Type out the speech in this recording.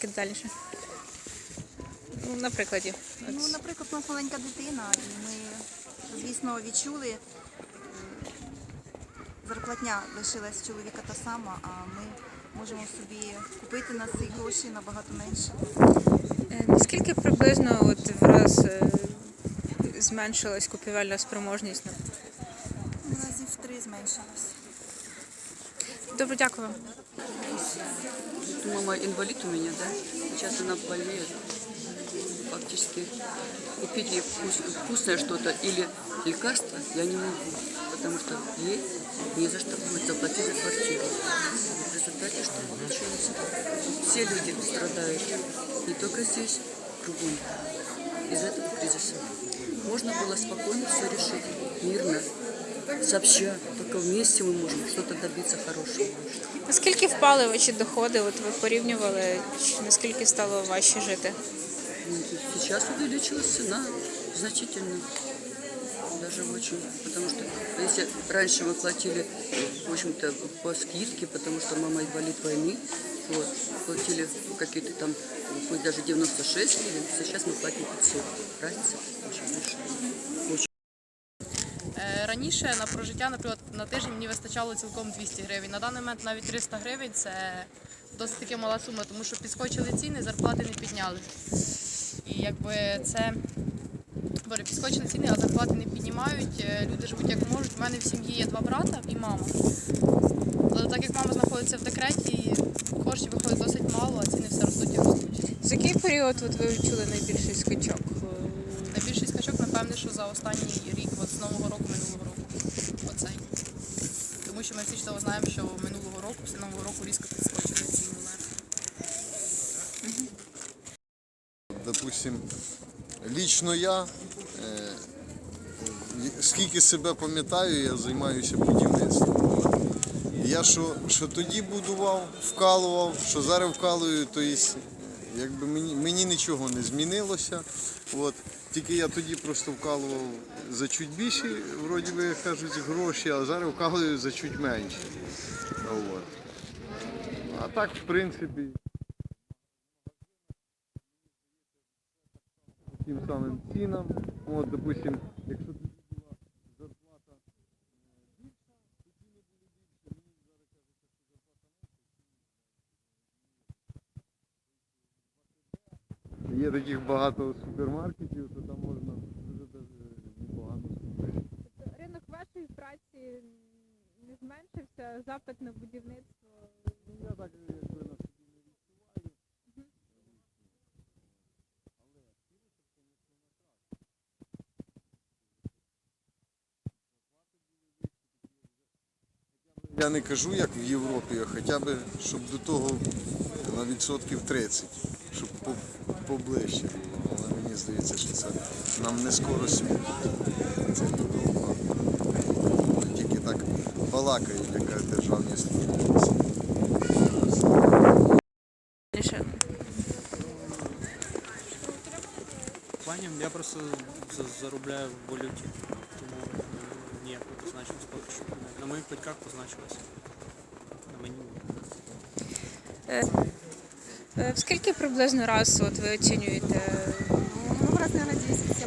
трошки детальніше. Ну, на прикладі. Ну, наприклад, у нас маленька дитина, і ми, звісно, відчули. Зарплатня лишилась чоловіка та сама, а ми можемо собі купити на ці гроші набагато менше. Е, Наскільки приблизно от в раз е, зменшилась купівельна спроможність? Ну, Разів в три зменшилось. Добре, дякую. Мама инвалид у меня, да? Сейчас она болеет. Фактически купить ей вкус- вкусное что-то или лекарство я не могу, потому что ей не за что будет заплатить за квартиру. В результате что получилось? Все люди страдают, не только здесь, кругом, из этого кризиса. Можно было спокойно все решить, мирно, сообща, только вместе мы можем что-то добиться хорошего. Наскільки впали ваші доходи? От ви порівнювали, чи наскільки стало важче жити? Ну, Сейчас увеличилась цена значительно, даже очень, потому что если раньше мы платили, в общем-то, по скидке, потому что мама инвалид войны, вот, платили какие-то там, пусть даже 96 гривен, сейчас мы платим 500. Разница очень большая. Раніше на прожиття, наприклад, на тиждень мені вистачало цілком 200 гривень. На даний момент навіть 300 гривень це досить таки мала сума, тому що підскочили ціни, зарплати не підняли. І якби це говорю, підскочили ціни, а зарплати не піднімають. Е, Люди живуть як можуть. У мене в сім'ї є два брата і мама. Але так як мама знаходиться в декреті, коштів виходить досить мало, а ціни все ростуть і ростуть. За який період от ви відчули найбільший скачок? Що за останній рік, от з нового року, минулого року. Оцей. Тому що ми всі чудово знаємо, що минулого року, після нового року різко підскочили ціни вверх. Допустим, лично я, е, скільки себе пам'ятаю, я займаюся будівництвом. Я що, що тоді будував, вкалував, що зараз вкалую, то есть, якби мені, мені нічого не змінилося. От. Тільки я тоді просто вкалував за чуть більші, вроді би кажуть, гроші, а зараз вкалую за чуть менше. От. А так, в принципі. тим самим цінам. От, допустим, якщо тоді була зарплата е, більша, то ціни були більше. Мені зараз кажуть, що зарплата менша. Є таких багато супермаркетів, то там можна дуже непогано купити. Ринок вашої праці не зменшився, запит на будівництво. Ну, Я так якби на собі не відчуваю. Я не кажу, як в Європі, а хоча б, щоб до того на відсотків 30, щоб по- поближче було. Але мені здається, що це нам не скоро світ. Це Європа. Тільки так балакають, яка державні. Більше. я просто заробляю в валюті, тому е, ніякої позначилось поки що. На моїх батьках позначилось. На мені. Е, скільки приблизно раз от ви оцінюєте? Ну, раз, наверное, 10 я